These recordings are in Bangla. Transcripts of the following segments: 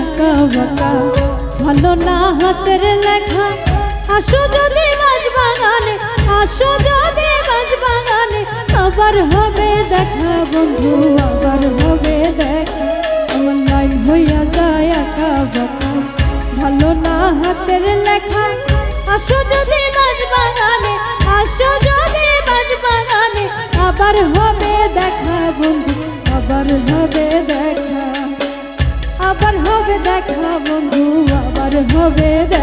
একা বাঁকা। ভালো না হাতের লেখা। আসো যদি মাছ বাগানে, আসো যদি মাছ বাগানে, আবার হবে দেখা বন্ধু, আবার হবে দেখা। আমার লাইন হইয়া যায় একা বাঁকা। ভালো না হাতের লেখা। আসো যদি মাছ বাগানে, আসো যদি মাছ বাগানে, আবার হবে দেখা বন্ধু, আবার হবে দেখা বন্ধু আবার হবে দেখা।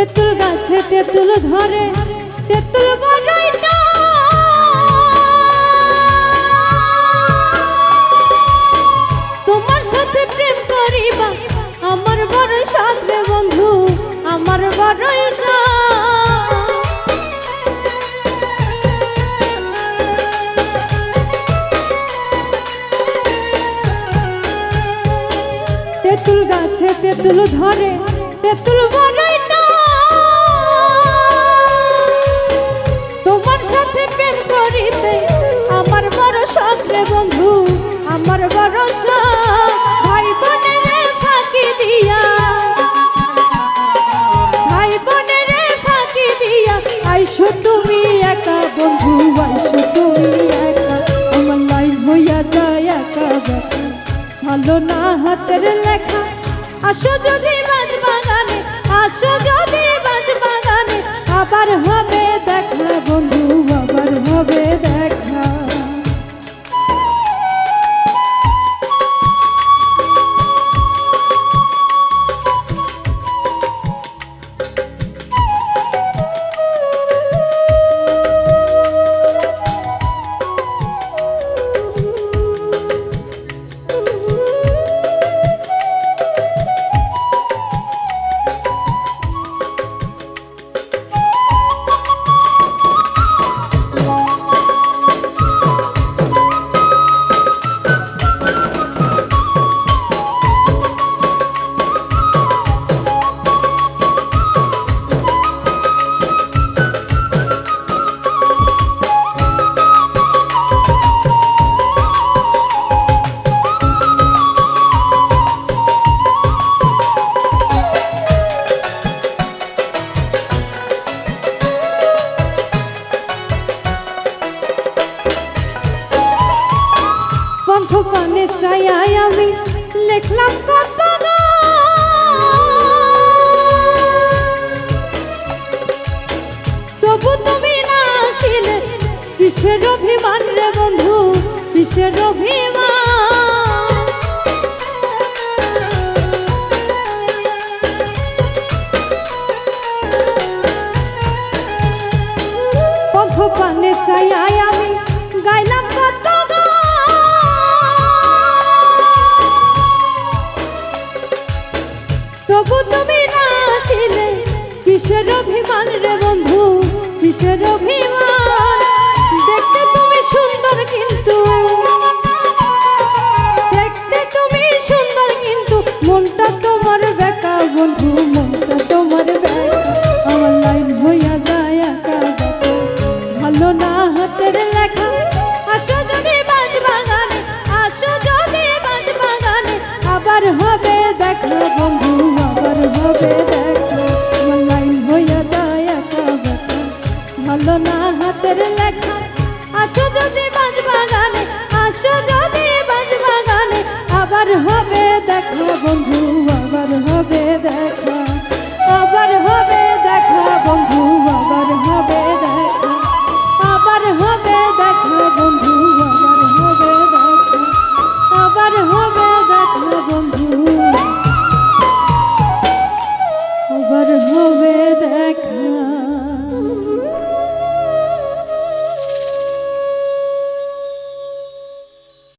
তেঁতুল গাছে তেঁতুল ধরে, তেঁতুল তোমার সাথে প্রেম করিবা, আমার বড় সাথে বন্ধু, আমার বড় তেঁতুল গাছে তেঁতুল ধরে, তেঁতুল না হাতের লেখা। আসো যদি বাজ বাগানে আসো যদি বাজ বাগানে আবার হবে পানে চাই আমি লিখলাম কত তবু তুমি না আসিলে, কিসের অভিমান রে বন্ধু? কিসের অভিমান? তবু তুমি না আসিলে কিসের অভিমান রে